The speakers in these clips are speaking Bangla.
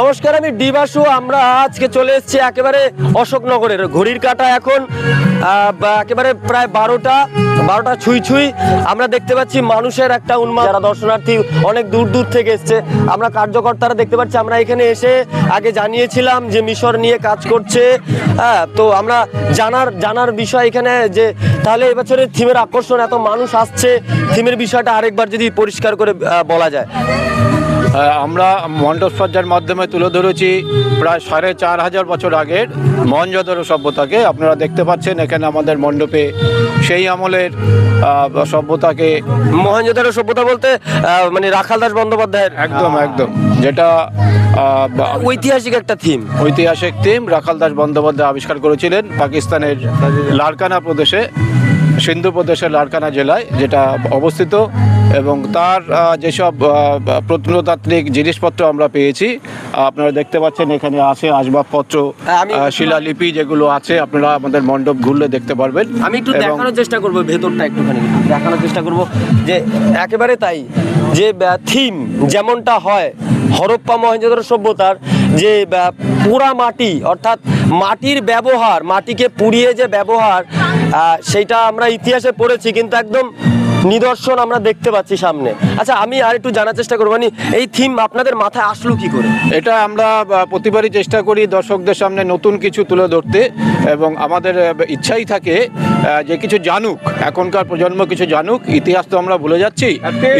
নমস্কার, আমি ডিবাসু। আমরা আজকে চলে এসেছি একেবারে অশোকনগরের ঘড়ির কাটা এখন একেবারে প্রায় বারোটা বারোটা ছুঁই ছুঁই। আমরা দেখতে পাচ্ছি মানুষের একটা উন্মাদ। যারা দর্শনার্থী অনেক দূর দূর থেকে এসছে, আমরা কার্যকর্তারা দেখতে পাচ্ছি। আমরা এখানে এসে আগে জানিয়েছিলাম যে মিশর নিয়ে কাজ করছে। হ্যাঁ তো আমরা জানার জানার বিষয় এখানে যে তাহলে এবছরের থিমের আকর্ষণ, এত মানুষ আসছে। থিমের বিষয়টা আরেকবার যদি পরিষ্কার করে বলা যায়। আমরা মণ্ডপ সজ্জার মাধ্যমে তুলে ধরেছি প্রায় সাড়ে চার হাজার বছর আগের মহেঞ্জোদারো সভ্যতাকে। আপনারা দেখতে পাচ্ছেন এখানে আমাদের মণ্ডপে সেই আমলের সভ্যতাকে। মহেঞ্জোদারো সভ্যতা বলতে মানে রাখালদাস বন্দ্যোপাধ্যায়ের একদম একদম। যেটা ঐতিহাসিক একটা থিম ঐতিহাসিক থিম রাখালদাস বন্দ্যোপাধ্যায় আবিষ্কার করেছিলেন পাকিস্তানের লারকানা প্রদেশে সিন্ধু প্রদেশের লারকানা জেলায় যেটা অবস্থিত। এবং তার যেসব প্রত্নতাত্ত্বিক জিনিসপত্র আমরা পেয়েছি আপনারা দেখতে পাচ্ছেন এখানে আছে আসবাবপত্র হ্যাঁ, শিলালিপি যেগুলো আছে আপনারা আমাদের মণ্ডপ ঘুরলে দেখতে পারবেন। আমি একটু দেখানোর চেষ্টা করব ভেতরটা একটুখানি দেখানোর চেষ্টা করব যে একেবারে তাই যে থিম যেমনটা হয় হরপ্পা মহেঞ্জোদারো সভ্যতার যে পোড়া মাটি অর্থাৎ মাটির ব্যবহার মাটিকে পুড়িয়ে যে ব্যবহার সেইটা আমরা ইতিহাসে পড়েছি কিন্তু একদম নিদর্শন আমরা দেখতে পাচ্ছি সামনে। আচ্ছা আমি আর একটু জানার চেষ্টা করব। মানে এই থিম আপনাদের মাথায় আসলো কি করে? এটা আমরা প্রতিবারই চেষ্টা করি দর্শকদের সামনে নতুন কিছু তুলে ধরতে এবং আমাদের ইচ্ছাই থাকে যে কিছু জানুক এখনকার প্রজন্ম কিছু জানুক ইতিহাস তো আমরা ভুলে যাচ্ছি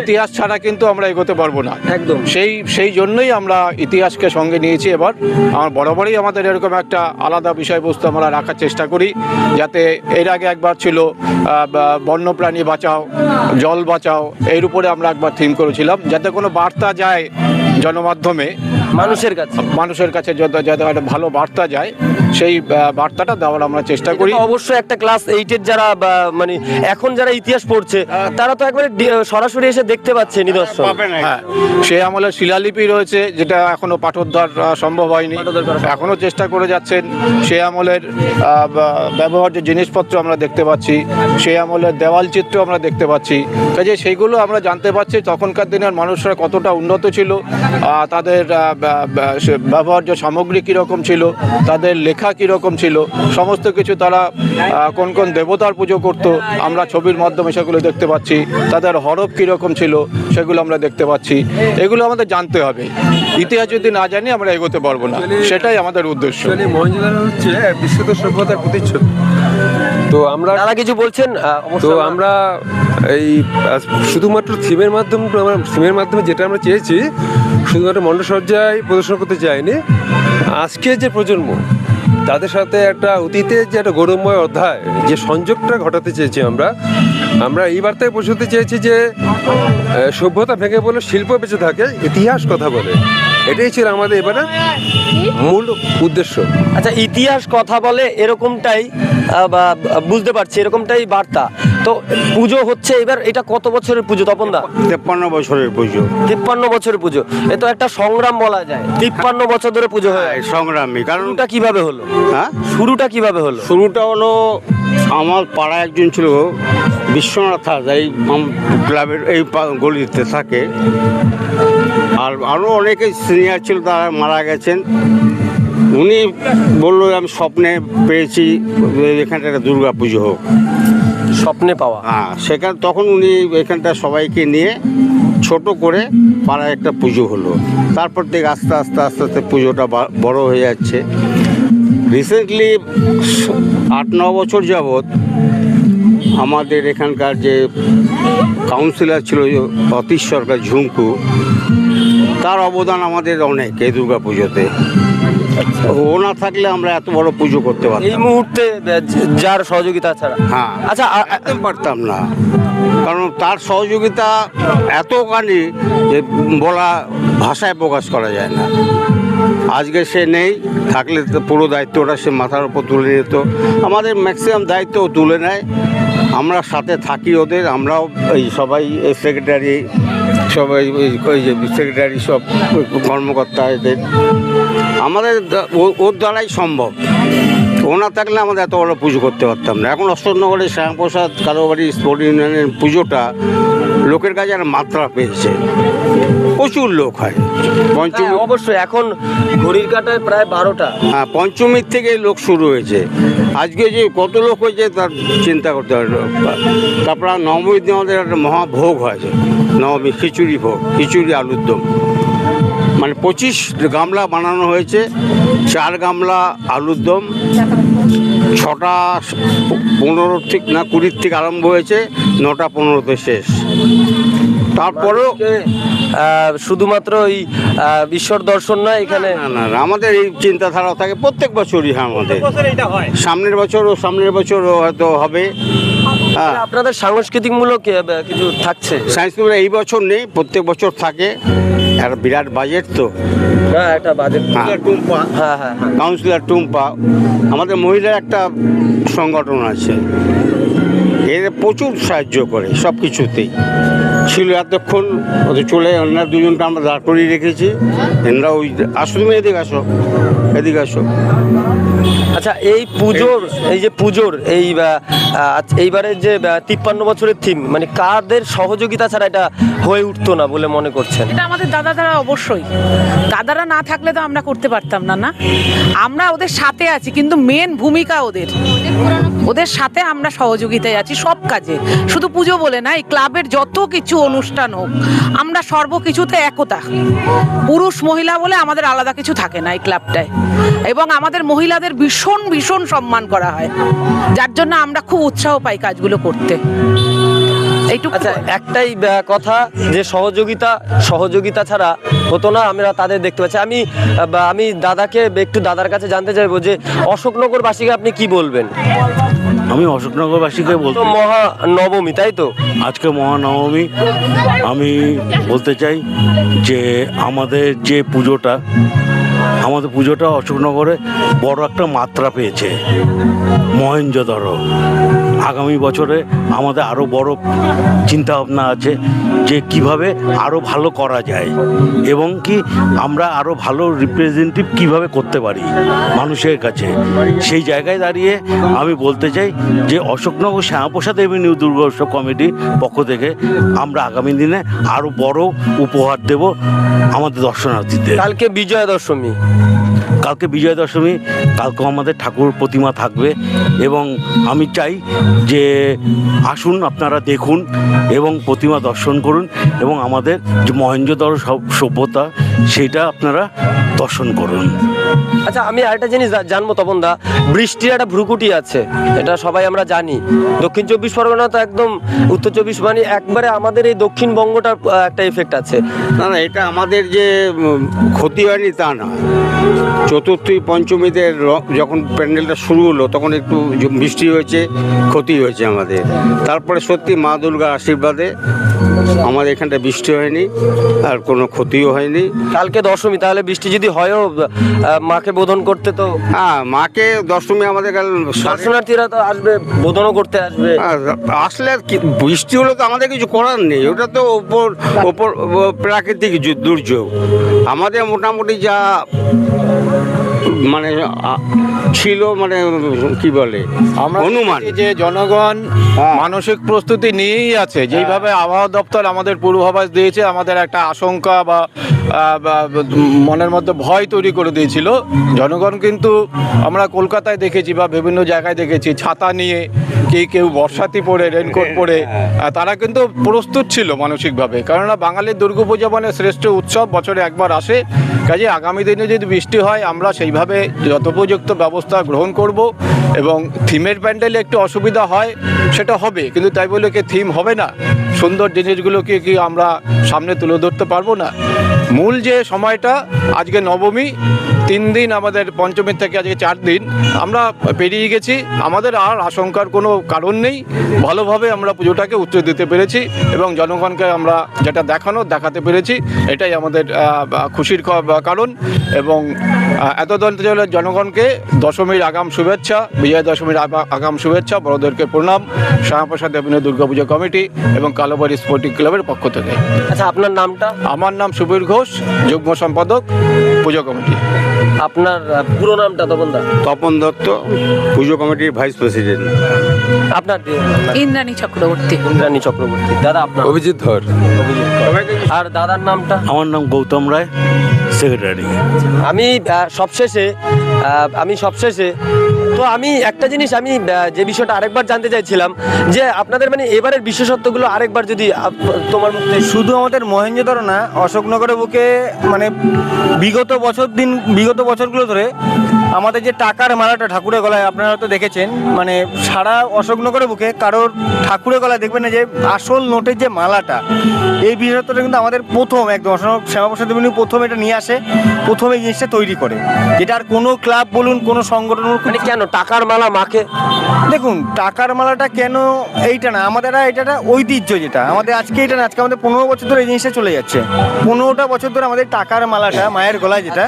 ইতিহাস ছাড়া কিন্তু আমরা এগোতে পারব না। একদম। সেই সেই জন্যই আমরা ইতিহাসকে সঙ্গে নিয়েছি এবার। আমার বরাবরই আমাদের এরকম একটা আলাদা বিষয়বস্তু আমরা রাখার চেষ্টা করি যাতে এর আগে একবার ছিল বন্যপ্রাণী বাঁচাও জল বাঁচাও এর উপরে আমরা একবার থিম করেছিলাম। যাতে কোনো বার্তা যায় জনমাধ্যমে মানুষের কাছে। মানুষের কাছে যত যাতে একটা ভালো বার্তা যায়। সেই বার্তাটা দেওয়ার আমরা চেষ্টা করি। অবশ্যই একটা ক্লাস এইটের যারা মানে এখন যারা ইতিহাস পড়ছে তারা তো একবারে সরাসরি এসে দেখতে পাচ্ছে নিদর্শন। হ্যাঁ সে আমলের শিলালিপি রয়েছে যেটা এখনও পাঠোদ্ধার সম্ভব হয়নি। এখনও চেষ্টা করে যাচ্ছেন। সে আমলের ব্যবহার্য জিনিসপত্র আমরা দেখতে পাচ্ছি। সে আমলের দেওয়াল চিত্র আমরা দেখতে পাচ্ছি। কাজে সেইগুলো আমরা জানতে পারছি তখনকার দিনের মানুষরা কতটা উন্নত ছিল তাদের ব্যবহার্য সামগ্রী কীরকম ছিল তাদের লেখা কীরকম ছিল? সমস্ত কিছু তারা কোন কোন দেবতার পুজো করত আমরা ছবির মাধ্যমে সেগুলো দেখতে পাচ্ছি। তাদের হরফ কীরকম ছিল সেগুলো আমরা দেখতে পাচ্ছি। এগুলো আমাদের জানতে হবে। ইতিহাস যদি না জানি আমরা এগোতে পারব না। সেটাই আমাদের উদ্দেশ্য। হচ্ছে বিশ্বত সভ্যতার প্রতিচ্ছবি। তো আমরা তারা কিছু বলছেন? তো আমরা এই শুধুমাত্র থিমের মাধ্যমে আমরা থিমের মাধ্যমে যেটা আমরা চেয়েছি শুধুমাত্র মণ্ডসজ্জায় প্রদর্শন করতে চাইনি। আজকে যে প্রজন্ম তাদের সাথে একটা অতীতের যে একটা গৌরবময় অধ্যায়, যে সংযোগটা ঘটাতে চেয়েছি আমরা আমরা এই বার্তায় পৌঁছতে চেয়েছি যে সভ্যতা ভেঙে বলে শিল্প বেঁচে থাকে, ইতিহাস কথা বলে। এটাই ছিল আমাদের এবারে মূল উদ্দেশ্য। আচ্ছা ইতিহাস কথা বলে এরকমটাই বুঝতে পারছি, এরকমটাই বার্তা। তো পুজো হচ্ছে এবার এটা কত বছরের পুজো তপন দা? তেপ্পান্ন বছরের পুজো। তিপ্পান্ন বছরের পুজো। এ তো একটা সংগ্রাম বলা যায়। তিপ্পান্ন বছর ধরে পুজো হয় এই সংগ্রামী কারণ শুরুটা কীভাবে হলো? হ্যাঁ? শুরুটা কীভাবে হলো? শুরুটা হলো আমার পাড়ায় একজন ছিল বিশ্বনাথ হাজরা এই ক্লাবের এই গলিতে থাকে। আর আরও অনেকে সিনিয়র ছিল তারা মারা গেছেন। উনি বলল আমি স্বপ্নে পেয়েছি এখানটা একটা দুর্গা পুজো হোক। স্বপ্নে পাওয়া। হ্যাঁ সেখানে তখন উনি এখানটা সবাইকে নিয়ে ছোট করে পাড়ায় একটা পুজো হলো। তারপর থেকে আস্তে আস্তে আস্তে আস্তে পুজোটা বড় হয়ে যাচ্ছে। রিসেন্টলি আট, ন বছর যাবৎ আমাদের এখানকার যে কাউন্সিলর ছিল, অতীশ সরকার ঝুমকু, তার অবদান আমাদের অনেক এই দুর্গা পুজোতে ও না থাকলে আমরা এত বড় পুজো করতে এই পারতাম না। মুহূর্তে যার সহযোগিতা ছাড়া। হ্যাঁ। আচ্ছা আ- আ- একদম পারতাম না। কারণ তার সহযোগিতা এতখানি যে বলা ভাষায় প্রকাশ করা যায় না। আজকে সে নেই থাকলে তো পুরো দায়িত্বটা সে মাথার উপর তুলে নিত। আমাদের ম্যাক্সিমাম দায়িত্ব তুলে নেয়। আমরা সাথে থাকি ওদের আমরাও এই সবাই সেক্রেটারি সবাই ওই ওই যে সেক্রেটারি সব কর্মকর্তা এদের। আমাদের ওর দ্বারাই সম্ভব। ও না থাকলে আমাদের এত বড় পুজো করতে পারতাম না। এখন অশোকনগরে শ্যামপ্রসাদ কারোবাড়ি স্পোর্ট ইউনিয়নের পুজোটা লোকের কাছে আর মাত্রা পেয়েছে। প্রচুর লোক হয়। পঞ্চমী হ্যাঁ, অবশ্যই। এখন ঘড়ির কাটায় প্রায় বারোটা। হ্যাঁ পঞ্চমীর থেকে লোক শুরু হয়েছে। আজকে যে কত লোক হয়েছে তার চিন্তা করতে হবে। তারপর নবমীর দিন আমাদের একটা মহাভোগ হয়েছে নবমী খিচুড়ি ভোগ খিচুড়ি আলুর দম মানে পঁচিশ গামলা বানানো হয়েছে চার গামলা আলুর দম ছটা পনেরো থেকে না কুড়ির থেকে আরম্ভ হয়েছে নটা পনেরোতে শেষ। তারপরেও শুধুমাত্র ওই ঈশ্বর দর্শন নয় এখানে না না না, আমাদের এই চিন্তাধারা থাকে প্রত্যেক বছরই হ্যাঁ আমাদের। সামনের বছরও সামনের বছরও হয়তো হবে। হ্যাঁ। আপনাদের সাংস্কৃতিকমূলক আহ, কিছু থাকছে? সাংস্কৃতিক এই বছর নেই প্রত্যেক বছর থাকে। একটা বিরাট বাজেট তো। না একটা বাজেট। হ্যাঁ। হ্যাঁ হ্যাঁ হ্যাঁ। কাউন্সিলর টুম্পা। আমাদের মহিলার একটা সংগঠন আছে। এর প্রচুর সাহায্য করে সব কিছুতেই ছিল এতক্ষণ ওদের চলে অন্য দুজনকে আমরা দাঁড় করিয়ে রেখেছি। এনরা ওই আসো তুমি এদিকে আসো এদিকে আসো। আচ্ছা এই পুজোর এই যে পুজোর এই এইবারের যে তিপ্পান্ন বছরের থিম মানে কাদের সহযোগিতা ছাড়া এটা হয়ে উঠতো না বলে মনে করছেন? এটা আমাদের দাদা দ্বারা অবশ্যই। দাদারা না থাকলে তো আমরা করতে পারতাম না না? আমরা ওদের সাথে আছি কিন্তু মেন ভূমিকা ওদের। ওদের সাথে আমরা সহযোগিতায় আছি সব কাজে। শুধু পুজো বলে না, এই ক্লাবের যত কিছু অনুষ্ঠান হোক, আমরা সর্বকিছুতে একতা। পুরুষ মহিলা বলে আমাদের আলাদা কিছু থাকে না এই ক্লাবটায়। এবং আমাদের মহিলাদের ভীষণ ভীষণ সম্মান করা হয়। যার জন্য আমরা খুব উৎসাহ পাই কাজগুলো করতে। এইটুকু আচ্ছা একটাই কথা যে সহযোগিতা সহযোগিতা ছাড়া হতো না আমরা তাদের দেখতে পাচ্ছি। আমি আমি দাদাকে একটু দাদার কাছে জানতে চাইব যে অশোকনগরবাসীকে আপনি কি বলবেন? আমি অশোকনগরবাসীকে বলতে মহা নবমী তাই তো? আজকে মহানবমী। আমি বলতে চাই যে আমাদের যে পুজোটা আমাদের পুজোটা অশোকনগরে বড় একটা মাত্রা পেয়েছে। মহেঞ্জোদর আগামী বছরে আমাদের আরও বড় চিন্তা ভাবনা আছে যে কীভাবে আরও ভালো করা যায় এবং কি আমরা আরও ভালো রিপ্রেজেন্টেটিভ কীভাবে করতে পারি মানুষের কাছে। সেই জায়গায় দাঁড়িয়ে আমি বলতে চাই যে অশোকনগর শ্যামাপ্রসাদ এভিনিউ দুর্গোৎসব কমিটির পক্ষ থেকে আমরা আগামী দিনে আরও বড় উপহার দেব আমাদের দর্শনার্থীদের। কালকে বিজয়া দশমী। কালকে বিজয়া দশমী কালকেও আমাদের ঠাকুর প্রতিমা থাকবে এবং আমি চাই যে আসুন আপনারা দেখুন এবং প্রতিমা দর্শন করুন এবং আমাদের যে মহেঞ্জোদর সব সভ্যতা সেটা আপনারা দর্শন করুন। আচ্ছা আমি আরেকটা জিনিস জানব তপন দা। বৃষ্টির একটা ভ্রুকুটি আছে এটা সবাই আমরা জানি। দক্ষিণ চব্বিশ পরগনা তো একদম উত্তর চব্বিশ মানে একবারে আমাদের এই দক্ষিণবঙ্গটার একটা এফেক্ট আছে। না না এটা আমাদের যে ক্ষতি হয়নি তা না চতুর্থী পঞ্চমীতে যখন প্যান্ডেলটা শুরু হলো, তখন একটু বৃষ্টি হয়েছে, ক্ষতি হয়েছে আমাদের। তারপরে সত্যি মা দুর্গার আশীর্বাদে আমাদের এখানটা বৃষ্টি হয়নি আর কোনো ক্ষতিও হয়নি। কালকে দশমী তাহলে বৃষ্টি যদি হয়ও আহ, মাকে বোধন করতে তো হ্যাঁ মাকে দশমী আমাদের কাল দর্শনার্থীরা তো আসবে বোধনও করতে আসবে। আর আসলে আর কি বৃষ্টি হলে তো আমাদের কিছু করার নেই ওটা তো ওপর ওপর ও প্রাকৃতিক যু- দুর্যোগ। আমাদের মোটামুটি যা মানে ছিল মানে কি বলে আমরা অনুমান। যে জনগণ হ্যাঁ। মানসিক প্রস্তুতি নিয়েই আছে। যেইভাবে আবহাওয়া দপ্তর আমাদের পূর্বাভাস দিয়েছে আমাদের একটা আশঙ্কা বা মনের মধ্যে ভয় তৈরি করে দিয়েছিল। জনগণ কিন্তু আমরা কলকাতায় দেখেছি বা বিভিন্ন জায়গায় দেখেছি, ছাতা নিয়ে কি কেউ বর্ষাতি পরে রেনকোট পরে তারা কিন্তু প্রস্তুত ছিল মানসিকভাবে। কেননা বাঙালির দুর্গাপূজা মানে শ্রেষ্ঠ উৎসব, বছরে একবার আসে। কাজে আগামী দিনে যদি বৃষ্টি হয়, আমরা সেইভাবে যথোপযুক্ত ব্যবস্থা গ্রহণ করব এবং থিমের প্যান্ডেলে একটু অসুবিধা হয়, সেটা হবে। কিন্তু তাই বলে কি থিম হবে না? সুন্দর জিনিসগুলোকে কি আমরা সামনে তুলে ধরতে পারব না? মূল যে সময়টা, আজকে নবমী, তিন দিন আমাদের পঞ্চমীর থেকে আজকে চার দিন, আমরা পেরিয়ে গেছি। আমাদের আর আশঙ্কার কোনো কারণ নেই। ভালোভাবে আমরা পুজোটাকে উত্তর দিতে পেরেছি এবং জনগণকে আমরা যেটা দেখানো, দেখাতে পেরেছি, এটাই আমাদের খুশির কারণ এবং এত দলের জনগণকে দশমীর আগাম শুভেচ্ছা বিজয়া দশমীর আগা- আগাম শুভেচ্ছা বড়দেরকে প্রণাম শ্যামাপ্রসাদ দেবিনী দুর্গাপূজা কমিটি এবং কালোবাড়ি স্পোর্টিং ক্লাবের পক্ষ থেকে। আচ্ছা আপনার নামটা? আমার নাম সুবীর ঘোষ যুগ্ম সম্পাদক পুজো কমিটি। আপনার পুরো নামটা তপন দা? তপন দত্ত পুজো কমিটির ভাইস প্রেসিডেন্ট। আপনার ইন্দ্রাণী চক্রবর্তী। ইন্দ্রাণী চক্রবর্তী। দাদা আপনার অভিজিৎ ধর। আর দাদার নামটা? আমার নাম গৌতম রায় সেক্রেটারি। আমি সবশেষে আমি সবশেষে তো আমি একটা জিনিস আমি যে বিষয়টা আরেকবার জানতে চাইছিলাম যে আপনাদের মানে এবারের বিশেষত্বগুলো আরেকবার যদি তোমার মুখ শুধু আমাদের মহেঞ্জোদারো না অশোকনগরের বুকে মানে বিগত বছর দিন বিগত বছরগুলো ধরে আমাদের যে টাকার মালাটা ঠাকুরের গলায় আপনারা হয়তো দেখেছেন মানে সারা অশোকনগরের বুকে কারোর ঠাকুরের গলায় দেখবেন না যে আসল নোটের যে মালাটা। এই বিশেষত্বটা কিন্তু আমাদের প্রথম একদম অশোক শ্যামাপ্রসাদ দেবনী প্রথম এটা নিয়ে আসে প্রথম এই জিনিসটা তৈরি করে। যেটা আর কোনো ক্লাব বলুন কোনো সংগঠন মানে কেন টাকার মালা মাকে দেখুন টাকার মালাটা কেন এইটা না? আমাদের এটা একটা ঐতিহ্য যেটা। আমাদের আজকে এটা না আজকে আমাদের পনেরো বছর ধরে এই জিনিসটা চলে যাচ্ছে। পনেরোটা বছর ধরে আমাদের টাকার মালাটা মায়ের গলায় যেটা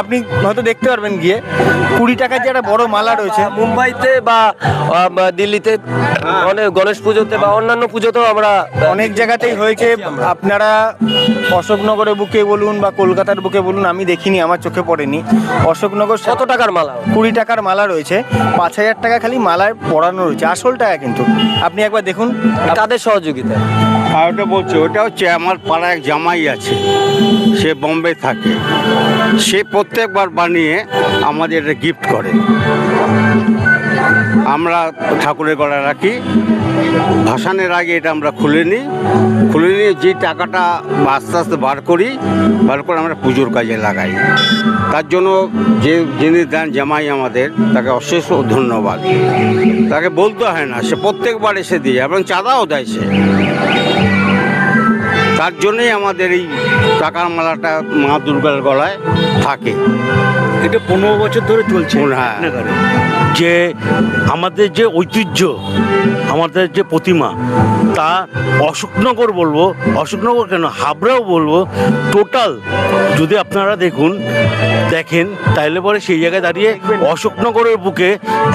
আপনি হয়তো দেখতে পারবেন গিয়ে কুড়ি টাকার যে একটা বড় মালা রয়েছে। মুম্বাইতে বা বা দিল্লিতে অনেক গণেশ পুজোতে বা অন্যান্য পুজোতেও আমরা অনেক জায়গাতেই হয়েছে। আপনারা অশোকনগরের বুকে বলুন বা কলকাতার বুকে বলুন আমি দেখিনি আমার চোখে পড়েনি। অশোকনগর কত টাকার মালা? কুড়ি টাকার মালা রয়েছে। পাঁচ হাজার টাকা খালি মালায় পড়ানো রয়েছে। আসল টাকা কিন্তু। আপনি একবার দেখুন। তাদের সহযোগিতা আর ওটা বলছে ওটা হচ্ছে আমার পাড়ায় এক জামাই আছে। সে বম্বে থাকে। সে প্রত্যেকবার বানিয়ে আমাদের এটা গিফট করে। আমরা ঠাকুরের গলায় রাখি। ভাসানের আগে এটা আমরা খুলে নিই। খুলে নিয়ে যে টাকাটা আস্তে আস্তে বার করি বার করে আমরা পুজোর কাজে লাগাই। তার জন্য যে যিনি দেন জামাই আমাদের তাকে অশেষ ধন্যবাদ। তাকে বলতে হয় না সে প্রত্যেকবার এসে দিয়ে এবং চাঁদাও দেয় সে। তার জন্যই আমাদের এই টাকার মালাটা মা দুর্গার গলায় থাকে। এটা পনেরো বছর ধরে চলছে হ্যাঁ। যে আমাদের যে ঐতিহ্য, আমাদের যে প্রতিমা, তা অশোকনগর বলব, অশোকনগর কেন, হাবড়াও বলব, টোটাল যদি আপনারা দেখুন, দেখেন, তাহলে পরে সেই জায়গায় দাঁড়িয়ে অশোকনগরের বুকে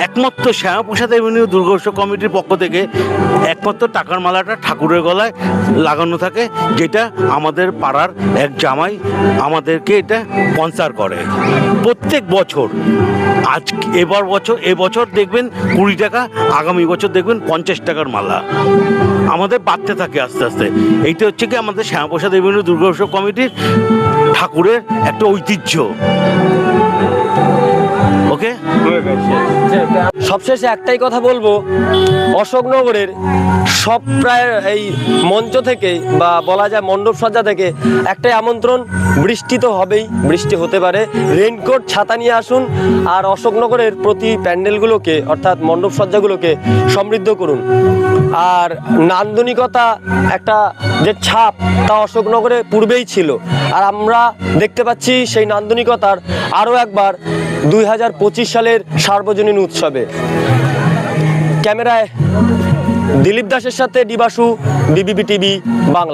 একমাত্র শ্যামাপ্রসাদ এভিনিউ দুর্গোৎসব কমিটির পক্ষ থেকে একমাত্র টাকার মালাটা ঠাকুরের গলায় লাগানো থাকে, যেটা আমাদের পাড়ার এক জামাই আমাদেরকে এটা স্পন্সার করে। প্রত্যেক বছর, আজ, এবার বছর এবছর দেখবেন কুড়ি টাকা, আগামী বছর দেখবেন পঞ্চাশ টাকার মালা। আমাদের বাড়তে থাকে আস্তে আস্তে। এইটা হচ্ছে কি আমাদের শ্যামাপ্রসাদ এভিনিউ দুর্গোৎসব কমিটির ঠাকুরের একটা ঐতিহ্য। ওকে? সবশেষে একটাই কথা বলব, অশোকনগরের সব প্রায় এই মঞ্চ থেকে বা বলা যায় মণ্ডপ সজ্জা থেকে একটাই আমন্ত্রণ, বৃষ্টি তো হবেই, বৃষ্টি হতে পারে। রেনকোট ছাতা নিয়ে আসুন আর অশোকনগরের প্রতি প্যান্ডেলগুলোকে অর্থাৎ মণ্ডপ সজ্জাগুলোকে সমৃদ্ধ করুন। আর নান্দনিকতা একটা যে ছাপ, তা অশোকনগরে পূর্বেই ছিল। আর আমরা দেখতে পাচ্ছি সেই নান্দনিকতার আরও একবার দুই হাজার পঁচিশ সালের সার্বজনীন উৎসবে। ক্যামেরায় দিলীপ দাসের সাথে ডিবাসু বিবিবি টিভি বাংলা।